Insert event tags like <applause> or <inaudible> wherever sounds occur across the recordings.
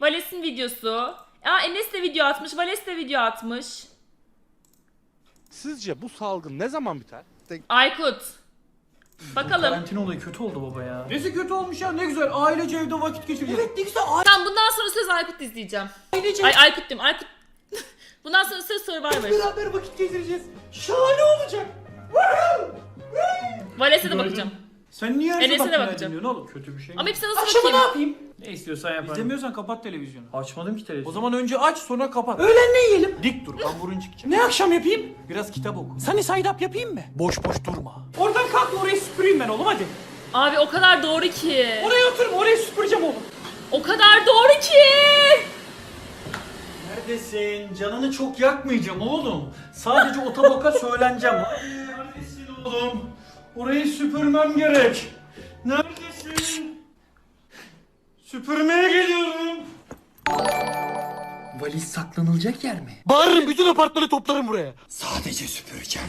Vales'in videosu. Aa Enes de video atmış. Vales de video atmış. Sizce bu salgın ne zaman biter? Aykut. Bakalım. Karantina olayı kötü oldu baba ya. Nesi kötü olmuş ya ne güzel ailece evde vakit geçireceğiz. Evet ne güzel Tamam bundan sonra söz Aykut izleyeceğim. ailece Ay Aykut diyorum. <laughs> Aykut. bundan sonra söz Survivor. beraber vakit geçireceğiz. Şahane olacak. Vales'e de bakacağım. Sen niye her Enes'e sabah de bakacağım. dinliyorsun oğlum? Kötü bir şey mi? Ama hepsine nasıl Akşama ne bakayım? yapayım? Ne istiyorsan yaparım. İzlemiyorsan kapat televizyonu. Açmadım ki televizyonu. O zaman önce aç sonra kapat. öğlen ne yiyelim? Dik dur kamburun çıkacak. Ne akşam yapayım? Biraz kitap oku. Sunny side up yapayım mı? Boş boş durma. Oradan kalk orayı süpüreyim ben oğlum hadi. Abi o kadar doğru ki. Oraya oturma orayı süpüreceğim oğlum. O kadar doğru ki. Neredesin? Canını çok yakmayacağım oğlum. Sadece o taboka <laughs> söyleneceğim. Hadi neredesin oğlum? Orayı süpürmem gerek. Süpürmeye geliyorum. Valiz saklanılacak yer mi? Bağırırım bütün apartmanı toplarım buraya. Sadece süpüreceğim.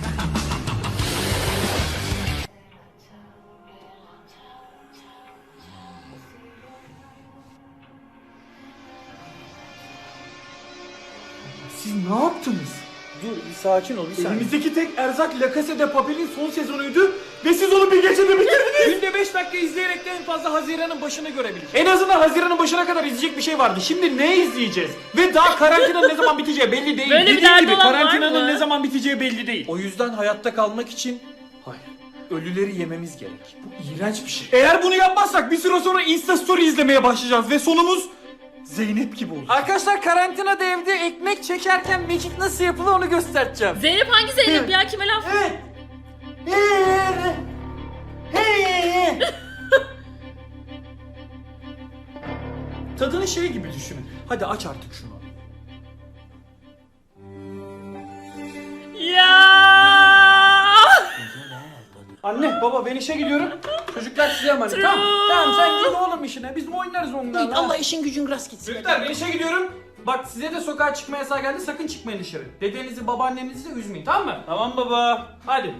Siz ne yaptınız? Dur bir sakin ol bir saniye. Elimizdeki tek erzak La Casa de Papel'in son sezonuydu ve siz onu bir gecede bitirdiniz. Günde 5 dakika izleyerek de en fazla Haziran'ın başını görebileceğiz. En azından Haziran'ın başına kadar izleyecek bir şey vardı. Şimdi ne izleyeceğiz? Ve daha karantinanın ne zaman biteceği belli değil. Böyle bir Dediğim derdi gibi olan var karantinanın mı? ne zaman biteceği belli değil. O yüzden hayatta kalmak için hayır. Ölüleri yememiz gerek. Bu iğrenç bir şey. Eğer bunu yapmazsak bir süre sonra Insta Story izlemeye başlayacağız ve sonumuz Zeynep gibi olur. Arkadaşlar karantinada evde ekmek çekerken magic nasıl yapılır onu göstereceğim. Zeynep hangi Zeynep ya? Kime laf? Evet. Tadını şey gibi düşünün. Hadi aç artık şunu. Ya. Anne baba ben işe gidiyorum. Çocuklar size emanet. Tamam. Tamam sen git oğlum işine. Biz oynarız onlarla. Allah işin gücün rast gitsin. Çocuklar ben işe gidiyorum. Bak size de sokağa çıkma yasağı geldi. Sakın çıkmayın dışarı. Dedenizi babaannenizi de üzmeyin tamam mı? Tamam baba. Hadi.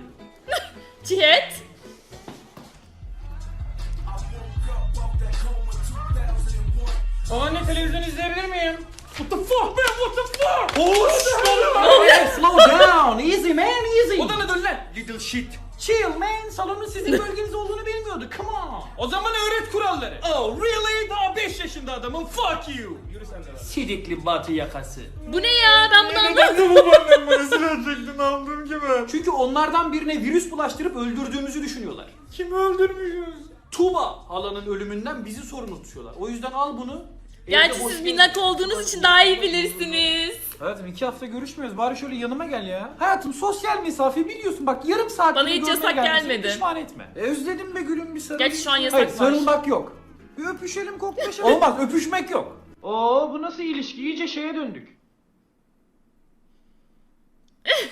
<laughs> Cihet. Babaanne televizyon izleyebilir miyim? What the fuck man what the fuck? Hoş. <laughs> Slow down. Easy man easy. Odana dön lan. Little shit. Chill man. Salonun sizin bölgeniz olduğunu bilmiyordu. Come on. O zaman öğret kuralları. Oh really? Daha 5 yaşında adamım. Fuck you. Yürü sen de lan. Sidikli batı yakası. Bu ne ya? Ben bunu anlamadım. babaannem bana silecektin aldığım gibi. Çünkü onlardan birine virüs bulaştırıp öldürdüğümüzü düşünüyorlar. Kimi öldürmüşüz? Tuba halanın ölümünden bizi sorumlu tutuyorlar. O yüzden al bunu. Gerçi evde boş siz ver. minnak olduğunuz için daha iyi bilirsiniz. Hayatım iki hafta görüşmüyoruz. Bari şöyle yanıma gel ya. Hayatım sosyal mesafe biliyorsun. Bak yarım saat Bana bile hiç görmeye yasak gelmedi. Pişman etme. E, özledim be gülüm bir sarıl. Gerçi şu an yasak Hayır var. sarılmak yok. Bir öpüşelim koklaşalım. Olmaz öpüşmek yok. Oo bu nasıl ilişki? İyice şeye döndük. <laughs>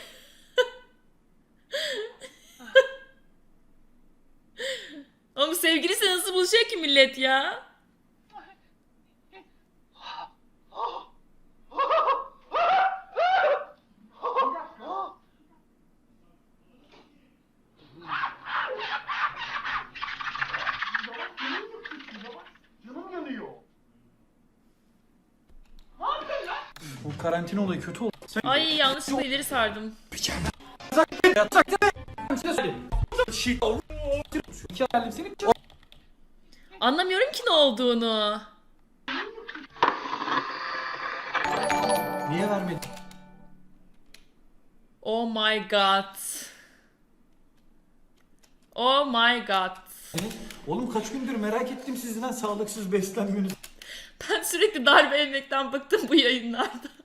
Oğlum sevgilisi nasıl buluşuyor ki millet ya? Bu karantina olayı kötü oldu. Sen Ay yanlışlıkla ileri sardım. shit. İki halim seni Anlamıyorum ki ne olduğunu. Niye vermedin? Oh my god. Oh my god. Oğlum kaç gündür merak ettim sizden sağlıksız beslenmiyorsunuz Ben sürekli darbe yemekten bıktım bu yayınlarda.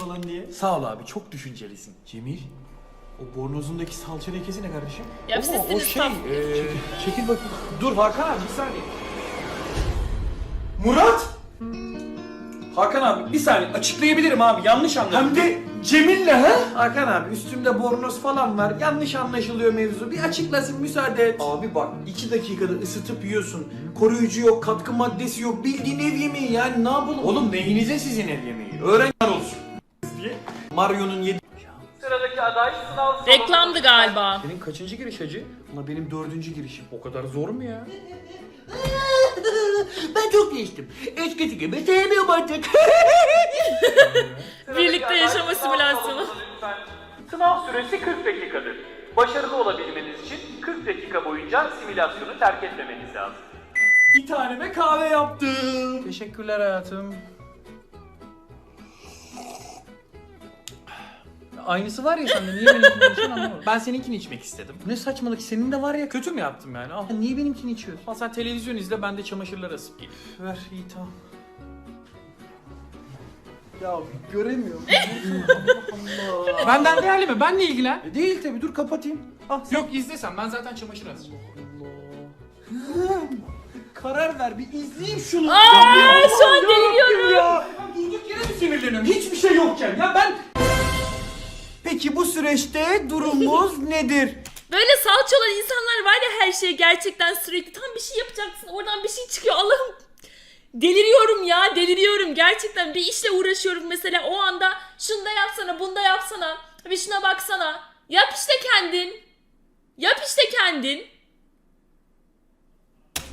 Falan diye. Sağ ol abi çok düşüncelisin. Cemil. O bornozundaki salça lekesi ne kardeşim? Ya Oo, o şey, tam. eee, çekil bakayım. Dur Hakan abi bir saniye. Murat! Hakan abi bir saniye açıklayabilirim abi yanlış anladım. Hem de Cemil'le ha? Hakan abi üstümde bornoz falan var. Yanlış anlaşılıyor mevzu. Bir açıklasın müsaade et. Abi bak 2 dakikada ısıtıp yiyorsun. Koruyucu yok, katkı maddesi yok. Bildiğin ev yemeği yani ne yapalım? Oğlum neyinize sizin ev yemeği? Öğren. Mario'nun yedi... Sıradaki aday sınav Reklamdı galiba. Senin kaçıncı giriş hacı? Ama benim dördüncü girişim. O kadar zor mu ya? <laughs> ben çok değiştim. Eskisi gibi sevmiyorum artık. Birlikte yaşama simülasyonu. Sınav süresi 40 dakikadır. Başarılı olabilmeniz için 40 dakika boyunca simülasyonu terk etmemeniz lazım. Bir taneme kahve yaptım. Teşekkürler hayatım. Aynısı var ya sende niye benimkini içiyorsun anlamadım. Ben seninkini içmek istedim. Bu ne saçmalık senin de var ya. Kötü mü yaptım yani? Al. Niye benimkini içiyorsun? Al sen televizyon izle ben de çamaşırları asıp geleyim. Ver iyi tamam. Ya göremiyorum. <laughs> Benden değerli mi? Benle ilgilen. E, Değil tabi dur kapatayım. Ah sen- Yok izlesen ben zaten çamaşır asacağım. <laughs> Karar ver bir izleyeyim şunu. Aa, şu an deliriyorum. Ya. Durduk yere mi sinirleniyorum? Hiçbir şey yokken ya ben... Peki bu süreçte durumumuz <laughs> nedir? Böyle salça olan insanlar var ya her şeye gerçekten sürekli tam bir şey yapacaksın oradan bir şey çıkıyor Allah'ım. Deliriyorum ya deliriyorum. Gerçekten bir işle uğraşıyorum mesela o anda şunu da yapsana bunu da yapsana bir şuna baksana. Yap işte kendin. Yap işte kendin.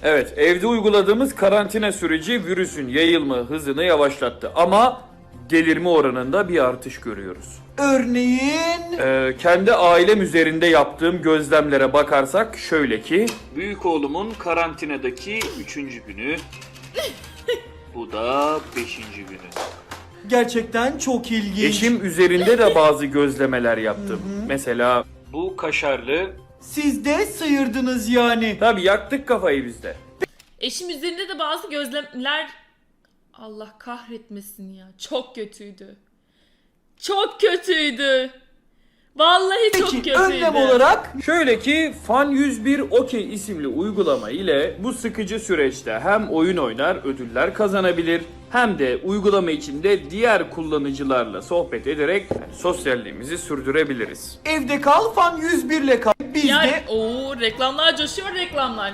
Evet, evde uyguladığımız karantina süreci virüsün yayılma hızını yavaşlattı. Ama delirme oranında bir artış görüyoruz. Örneğin... Ee, kendi ailem üzerinde yaptığım gözlemlere bakarsak şöyle ki... Büyük oğlumun karantinadaki üçüncü günü, <laughs> bu da beşinci günü. Gerçekten çok ilginç. Eşim üzerinde de bazı gözlemeler yaptım. Mesela bu kaşarlı... Siz de sıyırdınız yani. Tabii yaktık kafayı biz de. eşim üzerinde de bazı gözlemler Allah kahretmesin ya. Çok kötüydü. Çok kötüydü. Vallahi çok Peki kötüydü. önlem olarak Şöyle ki Fan 101 Okey isimli uygulama ile bu sıkıcı süreçte hem oyun oynar ödüller kazanabilir hem de uygulama içinde diğer kullanıcılarla sohbet ederek yani sosyalliğimizi sürdürebiliriz. evde kal fan 101 ile kal. Biz yani de... o reklamlar coşuyor reklamlar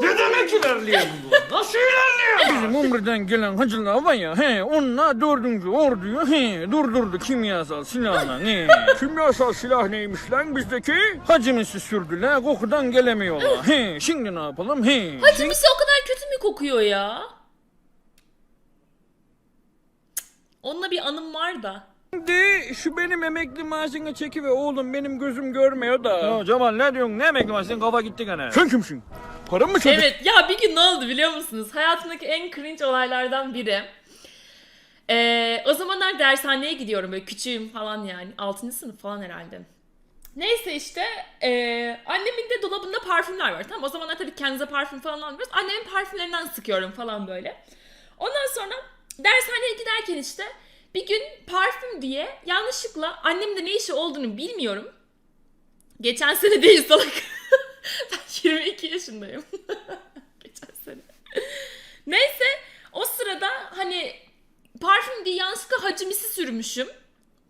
Ne demek ilerliyor bu? Nasıl ilerliyor? Bizim Umre'den gelen hacılar var ya, he, onlar dördüncü orduyu he, durdurdu kimyasal silahla. Ne? kimyasal silah neymiş lan bizdeki? Hacımızı sürdüler, kokudan gelemiyorlar. He, şimdi ne yapalım? He. Hacimisi o kadar kötü mü kokuyor ya? Cık, Onunla bir anım var da. Şimdi şu benim emekli maaşını çeki ve oğlum benim gözüm görmüyor da. Ya Cemal ne diyorsun? Ne emekli maaşı? Senin kafa gitti gene. Sen kimsin? Param mı çocuk? Evet ya bir gün ne oldu biliyor musunuz? Hayatımdaki en cringe olaylardan biri. Ee, o zamanlar dershaneye gidiyorum böyle küçüğüm falan yani. 6. sınıf falan herhalde. Neyse işte ee, annemin de dolabında parfümler var tamam O zamanlar tabii kendinize parfüm falan almıyoruz. Annemin parfümlerinden sıkıyorum falan böyle. Ondan sonra dershaneye giderken işte bir gün parfüm diye yanlışlıkla annemin de ne işi olduğunu bilmiyorum. Geçen sene değil salak. <laughs> ben 22 yaşındayım. <laughs> Geçen sene. Neyse o sırada hani parfüm diye yanlışlıkla hacimisi sürmüşüm.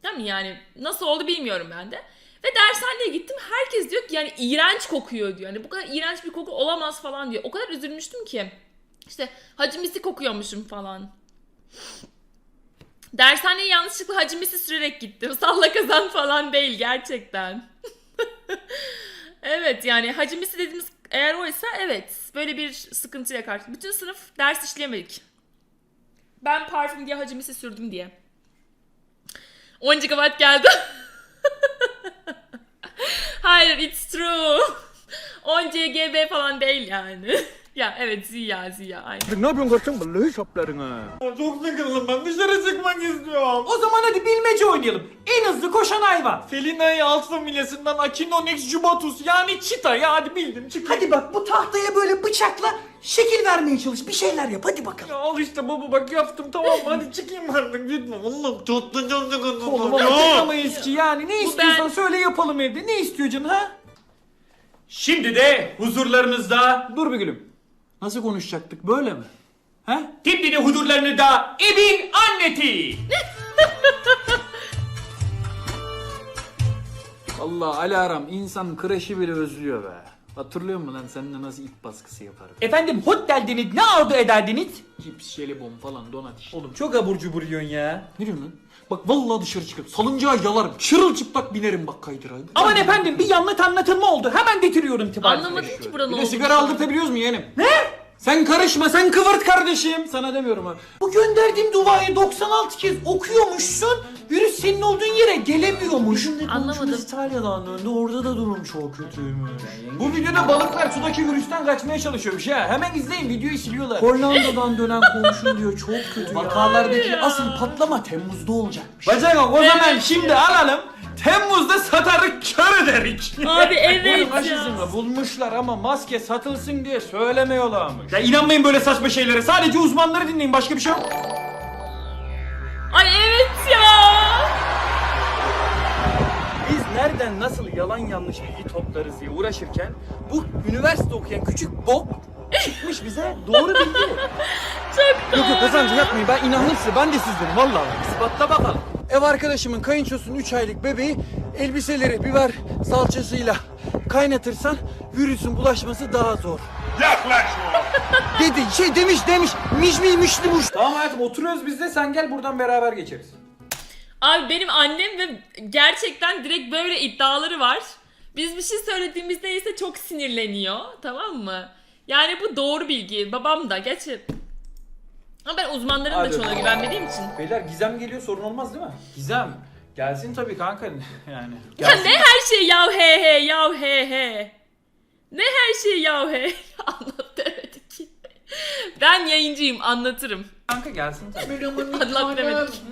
Tamam mı yani nasıl oldu bilmiyorum ben de. Ve dershaneye gittim herkes diyor ki yani iğrenç kokuyor diyor. Hani bu kadar iğrenç bir koku olamaz falan diyor. O kadar üzülmüştüm ki. İşte hacimisi kokuyormuşum falan. Dershaneye yanlışlıkla hacimisi sürerek gittim. <laughs> Salla kazan falan değil gerçekten. <laughs> evet yani hacimisi dediğimiz eğer oysa evet böyle bir sıkıntıya karşı. Bütün sınıf ders işleyemedik. Ben parfüm diye hacimisi sürdüm diye. 10 GB geldi. <laughs> Hayır it's true. 10 GB falan değil yani. Ya evet Ziya Ziya aynen. Ne yapıyorsun kardeşim? Vallahi saplarına. Çok sıkıldım ben dışarı çıkmak istiyorum. O zaman hadi bilmece oynayalım. En hızlı koşan hayvan. Felina'yı alt familyasından Achinonyx jubatus yani çita ya hadi bildim çık. Hadi bak bu tahtaya böyle bıçakla şekil vermeye çalış. Bir şeyler yap hadi bakalım. Ya al işte baba bak yaptım tamam mı hadi çıkayım artık lütfen. Allah'ım çok sıkıldım. Oğlum ama çıkamayız ki yani. Ne istiyorsan ben. söyle yapalım evde. Ne istiyor canın ha? Şimdi de huzurlarınızda Dur bir gülüm. Nasıl konuşacaktık böyle mi? He? Kimdini huzurlarınızda evin anneti. <laughs> Allah alarm insan kreşi bile özlüyor be. Hatırlıyor musun lan seninle nasıl ip baskısı yaparım? Efendim hot deldiniz ne arzu ederdiniz? Cips, jelibon falan donat işte. Oğlum çok abur cubur yiyorsun ya. Ne diyorsun lan? Bak vallahi dışarı çıkıp salıncağa yalarım. Çırılçıplak binerim bak kaydıra. Aman efendim bir yanlış anlatılma oldu. Hemen getiriyorum tibareti. Anlamadım ki buranın Bir de olduğunu. sigara aldırtabiliyoruz mu yeğenim? Ne? Sen karışma sen kıvırt kardeşim. Sana demiyorum ha. Bu gönderdiğim duayı 96 kez okuyormuşsun. Virüs senin olduğun yere gelemiyormuş. Anlamadım. İtalya'dan döndü orada da durum çok kötüymüş. Bu videoda balıklar sudaki virüsten kaçmaya çalışıyormuş ha. Hemen izleyin videoyu siliyorlar. Hollanda'dan dönen komşun diyor çok kötü Vakalardaki asıl patlama Temmuz'da olacakmış. Bacak o zaman şimdi alalım. Temmuz'da satarık kör ederik. Abi <laughs> evet ya. aşısını bulmuşlar ama maske satılsın diye söylemiyorlarmış. Ya inanmayın böyle saçma şeylere. Sadece uzmanları dinleyin. Başka bir şey yok. Ay evet ya. Biz nereden nasıl yalan yanlış bilgi toplarız diye uğraşırken bu üniversite okuyan küçük bok çıkmış bize doğru bilgi. <laughs> Yok yok Hasan'cığım yapmayın ben inandım size ben de sizdenim vallahi. İspatla bakalım. Ev arkadaşımın kayınçosunun 3 aylık bebeği elbiseleri biber salçasıyla kaynatırsan virüsün bulaşması daha zor. Yaklaşma. <laughs> Dedi şey demiş demiş miş mi mişli muş. Tamam hayatım oturuyoruz biz de sen gel buradan beraber geçeriz. Abi benim annem ve gerçekten direkt böyle iddiaları var. Biz bir şey söylediğimizde ise çok sinirleniyor. Tamam mı? Yani bu doğru bilgi. Babam da. Gerçi ama ben uzmanların da Hadi. çoğuna güvenmediğim için. Beyler Gizem geliyor sorun olmaz değil mi? Gizem. Gelsin tabii kanka <laughs> yani. Ya ne her şey yav he he yav he he. Ne her şey yav he. Anlat demedi ki. Ben yayıncıyım anlatırım. Kanka gelsin tabii. Anlat demedik.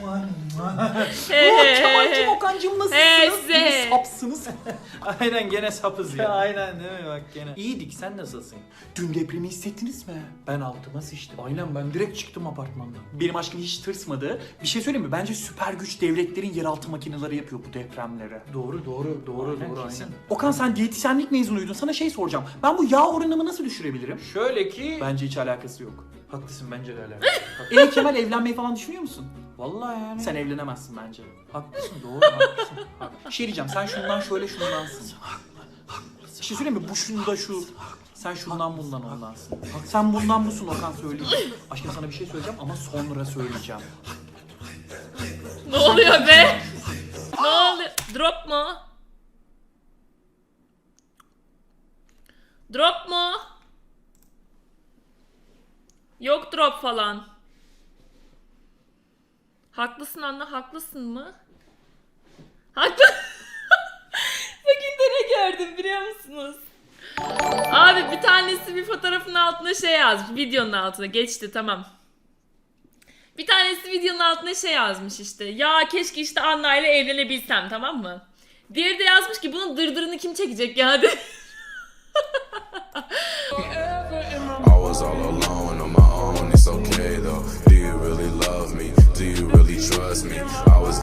<laughs> he he he Kemancım he. Okan'cım nasılsınız? He, size. Sapsınız. <laughs> Aynen gene sapız ya. <laughs> Aynen değil mi bak gene. İyiydik sen nasılsın? Dün depremi hissettiniz mi? Ben altıma sıçtım. Aynen ben direkt çıktım apartmandan. Benim aşkım hiç tırsmadı. Bir şey söyleyeyim mi? Bence süper güç devletlerin yeraltı makineleri yapıyor bu depremlere. Doğru doğru doğru Aynen, doğru kesin. aynen. Okan sen diyetisyenlik mezunuydun. Sana şey soracağım. Ben bu yağ oranımı nasıl düşürebilirim? Şöyle ki Bence hiç alakası yok. haklısın bence de alakalı. Elif Kemal evlenmeyi falan düşünüyor musun? Vallahi yani. Sen evlenemezsin bence. haklısın doğru <laughs> haklısın. Bir şey diyeceğim. Sen şundan şöyle şundansın. Bir şey söyleyeyim mi? Bu şunda şu. Sen şundan bundan ondansın. Sen bundan busun Okan söyleyeyim. Aşkım sana bir şey söyleyeceğim ama sonra söyleyeceğim. Ne oluyor be? ne oluyor? Drop mu? Drop mu? Yok drop falan. Haklısın anne, haklısın mı? Haklı. <laughs> Bugün de ne gördüm biliyor musunuz? Abi bir tanesi bir fotoğrafın altına şey yazmış. Videonun altına geçti tamam. Bir tanesi videonun altına şey yazmış işte. Ya keşke işte Anna ile evlenebilsem tamam mı? Diğeri de yazmış ki bunun dırdırını kim çekecek yani? <laughs> I trust me? I was